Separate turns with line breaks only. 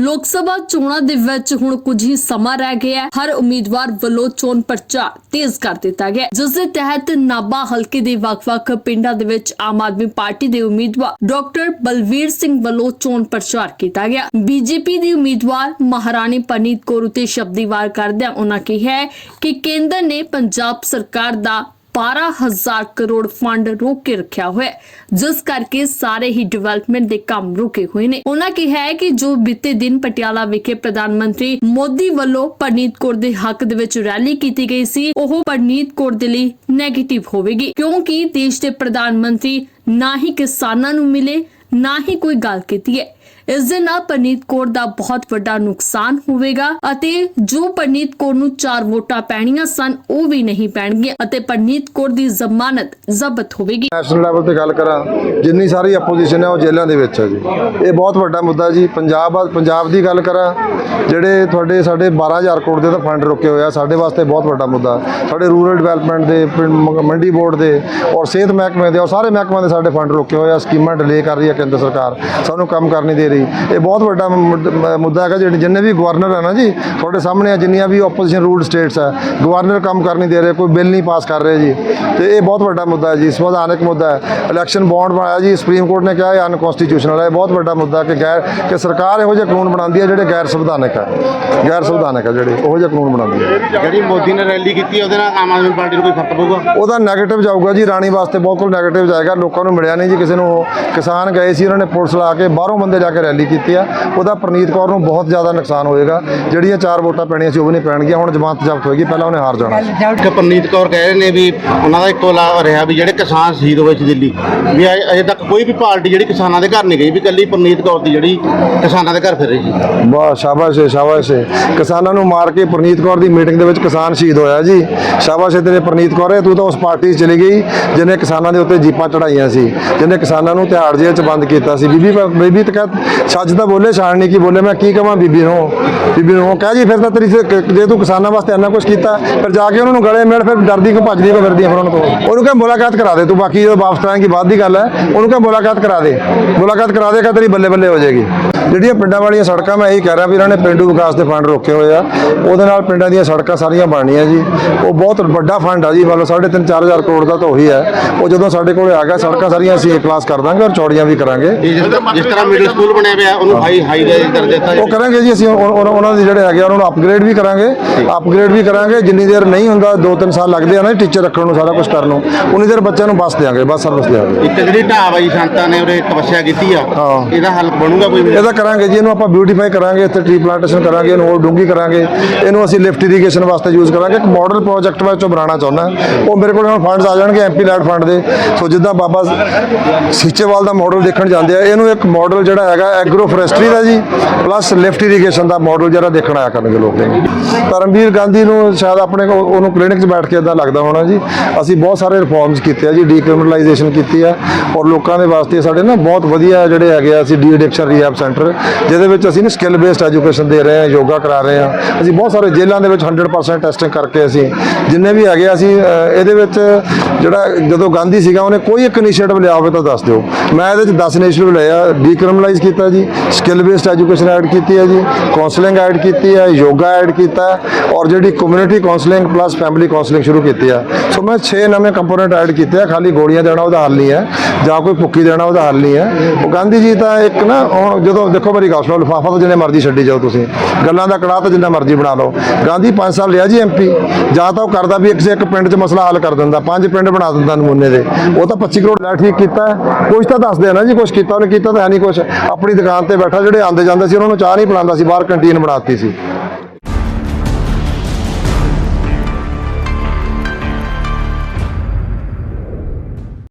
ਲੋਕ ਸਭਾ ਚੋਣਾਂ ਦੇ ਵਿੱਚ ਹੁਣ ਕੁਝ ਹੀ ਸਮਾਂ ਰਹਿ ਗਿਆ ਹੈ। ਹਰ ਉਮੀਦਵਾਰ ਵੱਲੋਂ ਚੋਣ ਪ੍ਰਚਾਰ ਤੇਜ਼ ਕਰ ਦਿੱਤਾ ਗਿਆ ਜਿਸ ਦੇ ਤਹਿਤ ਨਾਬਾ ਹਲਕੇ ਦੇ ਵੱਖ-ਵੱਖ ਪਿੰਡਾਂ ਦੇ ਵਿੱਚ ਆਮ ਆਦਮੀ ਪਾਰਟੀ ਦੇ ਉਮੀਦਵਾਰ ਡਾਕਟਰ ਬਲਵੀਰ ਸਿੰਘ ਵੱਲੋਂ ਚੋਣ ਪ੍ਰਚਾਰ ਕੀਤਾ ਗਿਆ ਬੀਜੇਪੀ ਦੀ ਉਮੀਦਵਾਰ ਮਹਾਰਾਣੀ ਪਨੀਤ ਕੌਰ ਉਤੇ ਸ਼ਬਦੀ ਵਾਰ ਕਰਦਿਆਂ ਉਹਨਾਂ ਕਿਹਾ ਕਿ ਕੇਂਦਰ ਨੇ ਪੰਜਾਬ ਸਰਕਾਰ ਦਾ 12000 ਕਰੋੜ ਫੰਡ ਰੋਕ ਕੇ ਰੱਖਿਆ ਹੋਇਆ ਜਿਸ ਕਰਕੇ ਸਾਰੇ ਹੀ ਡਿਵੈਲਪਮੈਂਟ ਦੇ ਕੰਮ ਰੁਕੇ ਹੋਏ ਨੇ। ਉਹਨਾਂ ਕਿਹਾ ਹੈ ਕਿ ਜੋ ਬੀਤੇ ਦਿਨ ਪਟਿਆਲਾ ਵਿਖੇ ਪ੍ਰਧਾਨ ਮੰਤਰੀ ਮੋਦੀ ਵੱਲੋਂ ਪਰਨੀਤ ਕੌਰ ਦੇ ਹੱਕ ਦੇ ਵਿੱਚ ਰੈਲੀ ਕੀਤੀ ਗਈ ਸੀ, ਉਹ ਪਰਨੀਤ ਕੌਰ ਦੇ ਲਈ ਨੈਗੇਟਿਵ ਹੋਵੇਗੀ। ਕਿਉਂਕਿ ਦੇਸ਼ ਦੇ ਪ੍ਰਧਾਨ ਮੰਤਰੀ ਨਾ ਹੀ ਕਿਸਾਨਾਂ ਨੂੰ ਮਿਲੇ, ਨਾ ਹੀ ਕੋਈ ਗੱਲ ਕੀਤੀ ਹੈ। ਇਸ ਦੇ ਨਾਲ ਪਰਨੀਤ ਕੌਰ ਦਾ ਬਹੁਤ ਵੱਡਾ ਨੁਕਸਾਨ ਹੋਵੇਗਾ ਅਤੇ ਜੋ ਪਰਨੀਤ ਕੌਰ ਨੂੰ ਚਾਰ ਵੋਟਾਂ ਪੈਣੀਆਂ ਸਨ, ਉਹ ਵੀ ਨਹੀਂ ਪੈਣਗੀਆਂ ਅਤੇ ਪਰਨੀਤ ਕੌਰ ਦੀ ਜ਼ਮਾਨਤ ਜ਼ਬਤ ਹੋਵੇਗੀ।
ਨੈਸ਼ਨਲ ਲੈਵਲ ਤੇ ਗੱਲ ਕਰਾਂ, ਜਿੰਨੀ ਸਾਰੀ ਆਪੋਜੀਸ਼ਨ ਹੈ ਉਹ ਜੇਲ੍ਹਾਂ ਦੇ ਵਿੱਚ ਹੈ ਜੀ। ਇਹ ਬਹੁਤ ਵੱਡਾ ਮੁੱਦਾ ਜੀ। ਪੰਜਾਬ ਪੰਜਾਬ ਦੀ ਗੱਲ ਕਰਾਂ, ਜਿਹੜੇ ਤੁਹਾਡੇ, ਸਾਡੇ 12000 ਕਰੋੜ ਦੇ ਤਾਂ ਫੰਡ ਰੁਕੇ ਹੋਏ ਸਾਡੇ ਵਾਸਤੇ ਬਹੁਤ ਵੱਡਾ ਮੁੱਦਾ। ਸਾਡੇ ਰੂਰਲ ਡਿਵੈਲਪਮੈਂਟ ਦੇ ਮੰਡੀ ਬੋਰਡ ਦੇ ਔਰ ਸਿਹਤ ਮਹਿਕਮੇ ਦੇ ਔਰ ਸਾਰੇ ਮਹਿਕਮਿਆਂ ਦੇ ਸਾਡੇ ਫੰਡ ਰੁਕੇ ਹੋਇਆ ਸਕੀਮਾਂ ਡਿਲੇ ਕਰ ਰਹੀ ਹੈ ਕੇਂਦਰ ਸਰਕਾਰ। ਸਾਨੂੰ ਕੰਮ ਕਰਨੀ ਨਹੀਂ ਦੇ ਰਹੀ। ਇਹ ਬਹੁਤ ਵੱਡਾ ਮੁੱਦ- ਹੈਗਾ ਜਿਹੜੇ ਜਿੰਨੇ ਵੀ ਗਵਰਨਰ ਹੈ ਨਾ ਜੀ ਤੁਹਾਡੇ ਸਾਹਮਣੇ ਆ ਜਿੰਨੀਆਂ ਵੀ ਆਪੋਜੀਸ਼ਨ ਰੂਲਡ ਸਟੇਟਸ ਹੈ ਗਵਰਨਰ ਕੰਮ ਕਰ ਨਹੀਂ ਦੇ ਰਹੇ ਕੋਈ ਬਿੱਲ ਨਹੀਂ ਪਾਸ ਕਰ ਰਹੇ ਜੀ। ਤੇ ਇਹ ਬਹੁਤ ਵੱਡਾ ਮੁੱਦਾ ਹੈ ਜੀ ਸੰਵਿਧਾਨਕ ਮੁੱਦਾ ਹੈ। ਇਲੈਕਸ਼ਨ ਬੌਂਡ ਬਣਾਇਆ ਜੀ ਸੁਪਰੀਮ ਕੋਰਟ ਨੇ ਕਿਹਾ ਇਹ ਅਨਕਨਸਟੀਟਿਊਸ਼ਨਲ ਹੈ। ਇਹ ਬਹੁਤ ਵੱਡਾ ਮੁੱਦਾ ਕਿ ਗੈਰ ਕਿ ਸਰਕਾਰ ਇਹੋ ਜਿਹੇ ਕਾਨੂੰਨ ਬਣਾਉਂਦੀ ਹੈ ਜਿਹੜੇ ਗੈਰ ਸੰਵਿਧਾਨਕ ਹੈ। ਗੈਰ ਸੰਵਿਧਾਨਕ ਹੈ ਜਿਹੜੇ ਉਹੋ ਜਿਹੇ ਕਾਨੂੰਨ ਬਣਾਉਂਦੀ ਹੈ।
ਜਿਹੜੀ ਮੋਦੀ ਨੇ ਰੈਲੀ ਕੀਤੀ ਉਹਦੇ ਨਾਲ ਆਮ ਆਦਮੀ ਪਾਰਟੀ ਨੂੰ ਕੋਈ ਫ਼ਰਕ ਪਊਗਾ?
ਉਹਦਾ 네ਗੇਟਿਵ ਜਾਊਗਾ ਜੀ ਰਾਣੀ ਵਾਸਤੇ ਬਿਲਕੁਲ 네ਗੇਟਿਵ ਜਾਏਗਾ। ਲੋਕਾਂ ਨੂੰ ਮਿਲਿਆ ਨਹੀਂ ਜੀ ਕਿਸੇ ਨੂੰ ਕਿਸਾਨ ਗਏ ਸੀ ਉਹਨਾਂ ਨੇ ਪੁਲਿਸ ਲਾ ਕੇ ਬਾਹਰੋਂ ਬੰਦੇ ਜਾ ਕੇ ਰੈਲੀ ਕੀਤੀ ਆ। ਉਹਦਾ ਪ੍ਰਨੀਤ ਕੌਰ ਨੂੰ ਬਹੁਤ ਜ਼ਿਆਦਾ ਨੁਕਸਾਨ ਹੋਏਗਾ। ਜਿਹੜੀਆਂ ਚਾਰ ਵੋਟਾਂ ਪੈਣੀਆਂ ਸੀ ਉਹ ਵੀ ਨਹੀਂ ਪੈਣਗੀਆਂ। ਹੁਣ ਜ਼ਮਾਨਤ ਜ਼ਬਤ ਹੋਏਗੀ ਪਹਿਲਾਂ ਉਹਨੇ ਹਾਰ ਜਾਣਾ
ਕਿ ਪਰਨੀਤ ਕੌਰ ਕਹਿ ਰਹੇ ਨੇ ਵੀ ਉਹਨਾਂ ਦਾ ਇੱਕੋ ਲਾ ਰਿਹਾ ਵੀ ਜਿਹੜੇ ਕਿਸਾਨ ਸ਼ਹੀਦ ਹੋਏ ਸੀ ਦਿੱਲੀ ਵੀ ਅਜੇ ਤੱਕ ਕੋਈ ਵੀ ਪਾਰਟੀ ਜਿਹੜੀ ਕਿਸਾਨਾਂ ਦੇ ਘਰ ਨਹੀਂ ਗਈ ਵੀ ਕੱਲੀ ਪਰਨੀਤ ਕੌਰ ਦੀ ਜਿਹੜੀ ਕਿਸਾਨਾਂ ਦੇ ਘਰ ਫਿਰ ਰਹੀ ਸੀ।
ਵਾਹ ਸ਼ਾਬਾਸ਼ ਸ਼ਾਬਾਸ਼ ਕਿਸਾਨਾਂ ਨੂੰ ਮਾਰ ਕੇ ਪ੍ਰਨੀਤ ਕੌਰ ਦੀ ਮੀਟਿੰਗ ਦੇ ਵਿੱਚ ਕਿਸਾਨ ਸ਼ਹੀਦ ਹੋਇਆ ਜੀ। ਸ਼ਾਬਾਸ਼ ਤੇਰੇ ਪ੍ਰਨੀਤ ਕੌਰ ਤੂੰ ਤਾਂ ਉਸ ਪਾਰਟੀ 'ਚ ਚਲੀ ਗਈ ਜਿਹਨੇ ਕਿਸਾਨਾਂ ਦੇ ਉੱਤੇ ਜੀਪਾਂ ਚੜਾਈਆਂ ਸੀ ਜਿਹਨੇ ਕਿਸਾਨਾਂ ਨੂੰ ਤਿਹਾੜ ਜੇਲ੍ਹ 'ਚ ਬੰਦ ਕੀਤਾ ਸੀ। ਬੀਬੀ ਬੀਬੀ ਤਾਂ ਕਹਿ ਸੱਚ ਤਾਂ ਬੋਲੇ ਸ਼ਾਨ ਨਹੀਂ ਕੀ ਬੋਲੇ, ਮੈਂ ਕੀ ਕਹਾਂ ਬੀਬੀ ਨੂੰ? ਬੀਬੀ ਨੂੰ ਕਹਿ ਜੀ, ਫਿਰ ਤਾਂ ਤੇਰੀ ਜੇ ਤੂੰ ਕਿਸਾਨਾਂ ਵਾਸਤੇ ਇੰਨਾ ਕੁਝ ਕੀਤਾ, ਫਿਰ ਜਾ ਕੇ ਉਹਨਾਂ ਨੂੰ ਗਲੇ ਮਿਲ ਫਿਰ ਡਰਦੀ ਕਿਉਂ ਭੱਜਦੀ ਕਿਉਂ ਫਿਰਦੀ ਫਿਰ ਉਹਨਾਂ ਤੋਂ ਉਹਨੂੰ ਕਹ ਮੁਲਾਕਾਤ ਕਰਾ ਦੇ ਤੂੰ, ਬਾਕੀ ਜਦੋਂ ਵਾਪਸ ਆਏਂਗੀ, ਬਾਅਦ ਦੀ ਗੱਲ ਹੈ ਉਹਨੂੰ ਕਹ ਮੁਲਾਕਾਤ ਕਰਾ ਦੇ। ਮੁਲਾਕਾਤ ਕਰਾ ਦੇਗਾ ਤੇਰੀ ਬੱਲੇ ਬੱਲੇ ਹੋ ਜਾਏਗੀ। ਜਿਹੜੀਆਂ ਪਿੰਡਾਂ ਵਾਲੀਆਂ ਸੜਕਾਂ, ਮੈਂ ਇਹੀ ਕਹਿ ਰਿਹਾ ਵੀ ਇਹਨਾਂ ਨੇ ਪਿੰਡੂ ਵਿਕਾਸ ਦੇ ਫੰਡ ਰੋਕੇ ਹੋਏ ਆ। ਉਹਦੇ ਨਾਲ ਪਿੰਡਾਂ ਦੀਆਂ ਸੜਕਾਂ ਸਾਰੀਆਂ ਬਣਨੀਆਂ ਜੀ। ਉਹ ਬਹੁਤ ਵੱਡਾ ਫੰਡ ਆ ਜੀ ਮਤਲਬ 3.5 4000 ਕਰੋੜ ਦਾ ਤਾਂ ਉਹੀ ਹੈ ਉਹ ਜਦੋਂ ਸਾਡੇ ਕੋਲ ਆ ਗਿਆ, ਸੜਕਾਂ ਸਾਰੀਆਂ ਅਸੀਂ ਕਲਾਸ ਕਰ ਦਾਂਗੇ ਔਰ ਚੌੜੀਆਂ ਵੀ ਕਰਾਂਗੇ।
ਜਿਸ ਤਰ੍ਹਾਂ ਮਿਡਲ ਸਕੂਲ ਬਣਿਆ ਪਿਆ ਉਹਨੂੰ ਹਾਈ ਹਾਈ ਦਾ ਦਰਜਾ ਦਿੱਤਾ
ਉਹ ਕਰਾਂਗੇ ਜੀ ਅਸੀਂ ਉਹ- ਉਹ- ਉਹਨਾਂ ਦੇ ਜਿਹੜੇ ਹੈਗੇ ਆ, ਉਹਨਾਂ ਨੂੰ ਅਪਗ੍ਰੇਡ ਵੀ ਕਰਾਂਗੇ। ਅਪਗ੍ਰੇਡ ਵੀ ਕਰਾਂਗੇ ਜਿੰਨੀ ਦੇਰ ਨਹੀਂ ਹੁੰਦਾ 2-3 ਸਾਲ ਲੱਗਦੇ ਆ ਨਾ ਟੀਚਰ ਰੱਖਣ ਨੂੰ ਸਾਰਾ ਕੁਝ ਕਰਨ ਨੂੰ ਉਨੀ ਦੇਰ ਬੱਚਿਆਂ ਨੂੰ ਬੱਸ ਦੇਾਂਗੇ ਬੱਸ ਸਰਵਿਸ ਦੇਾਂਗੇ
ਇੱਕ ਜਿਹੜੀ ਢਾਬ ਆਈ ਸੰਤਾਂ ਨੇ ਉਹਦੇ ਤਪੱਸਿਆ ਕੀਤੀ ਆ
ਹਾਂ।
ਇਹਦਾ ਹੱਲ ਬਣੂਗਾ ਕੋਈ?
ਇਹਦਾ ਕਰਾਂਗੇ ਜੀ ਇਹਨੂੰ ਆਪਾਂ ਬਿਊਟੀਫਾਈ ਕਰਾਂਗੇ ਇੱਥੇ ਟ੍ਰੀ ਪਲਾਂਟੇਸ਼ਨ ਕਰਾਂਗੇ ਇਹਨੂੰ ਹੋਰ ਡੂੰਗੀ ਕਰਾਂਗੇ। ਇਹਨੂੰ ਅਸੀਂ ਲਿਫਟ ਇਰੀਗੇਸ਼ਨ ਵਾਸਤੇ ਯੂਜ਼ ਕਰਾਂਗੇ। ਇੱਕ ਮਾਡਲ ਪ੍ਰੋਜੈਕਟ ਮੈਂ ਚੋਂ ਬਣਾਉਣਾ ਚਾਹੁੰਦਾ ਉਹ ਮੇਰੇ ਕੋਲ ਹੁਣ ਫੰਡਸ ਆ ਜਾਣਗੇ ਐਮਪੀ ਲੈਡ ਫੰਡ ਦੇ। ਸੋ ਜਿੱਦਾਂ ਬਾਬਾ ਸੀਚੇਵਾਲ ਦਾ ਮਾਡਲ ਦੇਖਣ ਜਾਂਦੇ ਆ ਇਹਨੂੰ ਇੱਕ ਮਾਡਲ ਜਿਹੜਾ ਹੈਗਾ ਐਗਰੋ ਫੋਰੈਸਟਰੀ ਦਾ ਜੀ ਪਲੱਸ ਲਿਫਟ ਇਰੀਗੇਸ਼ਨ ਦਾ ਮਾਡਲ ਜਿਹੜਾ ਦੇਖਣ ਆਇਆ ਕਰਨਗੇ ਲੋਕ ਧਰਮਵੀਰ ਗਾਂਧੀ ਨੂੰ ਸ਼ਾਇਦ ਆਪਣੇ ਉਹਨੂੰ ਕਲੀਨਿਕ 'ਚ ਬੈਠ ਕੇ ਇਦਾਂ ਲੱਗਦਾ ਹੋਣਾ ਜੀ। ਅਸੀਂ ਬਹੁਤ ਸਾਰੇ ਰਿਫਾਰਮਸ ਕੀਤੇ ਆ ਜੀ ਡੀਕ੍ਰਿਮੀਨਲਾਈਜੇਸ਼ਨ ਕੀਤੀ ਆ ਔਰ ਲੋਕਾਂ ਦੇ ਵਾਸਤੇ ਸਾਡੇ ਨਾ ਬਹੁਤ ਵਧੀਆ ਜਿਹੜੇ ਹੈਗੇ ਆ ਅਸੀਂ ਡੀ ਐਡਿਕਸ਼ਨ ਰੀਹੈਬ ਸੈਂਟਰ ਜਿਹਦੇ ਵਿੱਚ ਅਸੀਂ ਨਾ ਸਕਿੱਲ ਬੇਸਡ ਐਜੂਕੇਸ਼ਨ ਦੇ ਰਹੇ ਹਾਂ ਯੋਗਾ ਕਰਾ ਰਹੇ ਹਾਂ ਅਸੀਂ ਬਹੁਤ ਸਾਰੇ ਜੇਲ੍ਹਾਂ ਦੇ ਵਿੱਚ 100% ਟੈਸਟਿੰਗ ਕਰਕੇ ਅਸੀਂ ਜਿੰਨੇ ਵੀ ਹੈਗੇ ਅਸੀਂ ਇਹਦੇ ਵਿੱਚ ਜਿਹੜਾ ਜਦੋਂ ਗਾਂਧੀ ਸੀਗਾ ਉਹਨੇ ਕੋਈ ਇੱਕ ਇਨੀਸ਼ੀਏਟਿਵ ਲਿਆ ਹੋਵੇ ਤਾਂ ਦੱਸ ਦਿਓ। ਮੈਂ ਇਹਦੇ ਵਿੱਚ 10 ਇਨੀਸ਼ੀਏਟਿਵ ਲਿਆ ਆ ਡੀਕ੍ਰਿਮੀਨਲਾਈਜ਼ ਕੀਤਾ ਜੀ ਸਕਿੱਲ ਬੇਸਡ ਐਜੂਕੇਸ਼ਨ ਐਡ ਕੀਤੀ ਹੈ ਜੀ ਕਾਉਂਸਲਿੰਗ ਐਡ ਕੀਤੀ ਹੈ ਯੋਗਾ ਐਡ ਕੀਤਾ ਔਰ ਜਿਹੜੀ community counselling plus family counselling ਸ਼ੁਰੂ ਕੀਤੀ ਆ ਸੋ ਮੈਂ 6 ਨਵੇਂ ਕੰਪੋਨੈਂਟ ਐਡ ਕੀਤੇ ਆ, ਖਾਲੀ ਗੋਲੀਆਂ ਦੇਣਾ ਉਹਦਾ ਹੱਲ ਨਹੀਂ ਹੈ, ਜਾਂ ਕੋਈ ਭੁੱਕੀ ਦੇਣਾ ਉਹਦਾ ਹੱਲ ਨਹੀਂ ਹੈ। ਉਹ ਗਾਂਧੀ ਜੀ ਤਾਂ ਇੱਕ ਨਾ ਜਦੋਂ ਦੇਖੋ ਮੇਰੀ ਗੱਲ ਸੁਣੋ, ਲਿਫਾਫਾ ਤਾਂ ਜਿੰਨੇ ਮਰਜ਼ੀ ਛੱਡੀ ਜਾਓ ਤੁਸੀਂ, ਗੱਲਾਂ ਦਾ ਕੜਾਹ ਤਾਂ ਜਿੰਨਾ ਮਰਜ਼ੀ ਬਣਾ ਲਓ। ਗਾਂਧੀ 5 ਸਾਲ ਰਿਹਾ ਜੀ ਐਮਪੀ ਜਾਂ ਤਾਂ ਉਹ ਕਰਦਾ ਵੀ ਇੱਕ ਸੇ ਇੱਕ ਪਿੰਡ 'ਚ ਮਸਲਾ ਹੱਲ ਕਰ ਦਿੰਦਾ, ਪੰਜ ਪਿੰਡ ਬਣਾ ਦਿੰਦਾ ਨਮੂਨੇ ਦੇ। ਉਹ ਤਾਂ 25 ਕਰੋੜ ਲੈ ਠੀਕ ਕੀਤਾ ਹੈ। ਕੁਛ ਤਾਂ ਦੱਸਦੇ ਆ ਨਾ ਜੀ, ਕੁਛ ਕੀਤਾ ਉਹਨੇ, ਕੀਤਾ ਤਾਂ ਹੈ ਨਹੀਂ ਕੁਛ। ਆਪਣੀ ਦੁਕਾਨ ਤੇ ਬੈਠਾ, ਜਿਹੜੇ ਆਂਦੇ ਜਾਂਦੇ ਸੀ, ਉਹਨਾਂ ਨੂੰ ਚਾਹ ਨਹੀਂ ਪਿਲਾਉਂਦਾ ਸੀ, ਬਾਹਰ ਕੰਟੀਨ ਬਣਾਤੀ ਸੀ।